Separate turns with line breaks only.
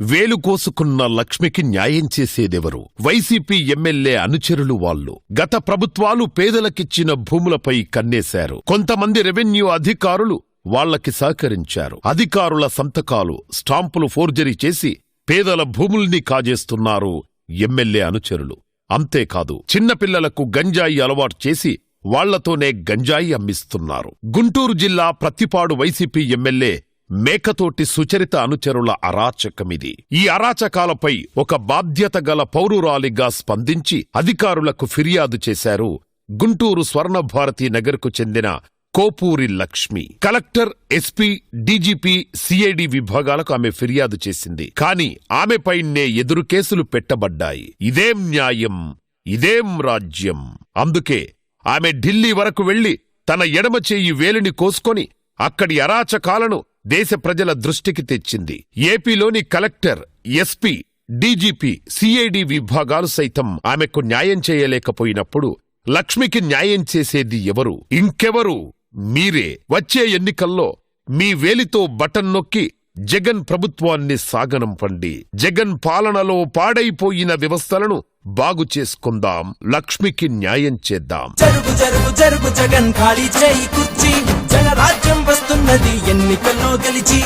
వేలు కోసుకున్న లక్ష్మికి న్యాయం చేసేదెవరు? వైసీపీ ఎమ్మెల్యే అనుచరులు వాళ్ళు. గత ప్రభుత్వాలు పేదలకిచ్చిన భూములపై కన్నేశారు. కొంతమంది రెవెన్యూ అధికారులు వాళ్ళకి సహకరించారు. అధికారుల సంతకాలు స్టాంపులు ఫోర్జరీ చేసి పేదల భూముల్ని కాజేస్తున్నారు ఎమ్మెల్యే అనుచరులు. అంతేకాదు చిన్నపిల్లలకు గంజాయి అలవాటు చేసి వాళ్ళతోనే గంజాయి అమ్మిస్తున్నారు. గుంటూరు జిల్లా ప్రత్తిపాడు వైసీపీ ఎమ్మెల్యే మేకతోటి సుచరిత అనుచరుల అరాచకమిది. ఈ అరాచకాలపై ఒక బాధ్యత గల పౌరురాలిగా స్పందించి అధికారులకు ఫిర్యాదు చేశారు గుంటూరు స్వర్ణభారతి నగర్కు చెందిన Kopuri Lakshmi. Collector SP DGP CID విభాగాలకు ఆమె ఫిర్యాదు చేసింది. కాని ఆమెపైనే ఎదురు కేసులు పెట్టబడ్డాయి. ఇదేం న్యాయం? ఇదేం రాజ్యం? అందుకే ఆమె ఢిల్లీ వరకు వెళ్ళి తన ఎడమ వేలిని కోసుకొని అక్కడి అరాచకాలను దేశ ప్రజల దృష్టికి తెచ్చింది. ఏపీలోని కలెక్టర్ ఎస్పీ డీజీపీ సిఐడి విభాగాలు సైతం ఆమెకు న్యాయం చేయలేకపోయినప్పుడు లక్ష్మికి న్యాయం చేసేది ఎవరు? ఇంకెవరు? మీరే. వచ్చే ఎన్నికల్లో మీ వేలితో బటన్ నొక్కి జగన్ ప్రభుత్వాన్ని సాగనంపండి జగన్ పాలనలో పాడైపోయిన వ్యవస్థలను బాగు చేసుకుందాం. లక్ష్మికి న్యాయం చేద్దాం.
జరుగు జరుగు జరుగు జగన్ ఖాళీ చేయి కుర్చీ. ఉన్నది ఎన్నికల్లో గెలిచి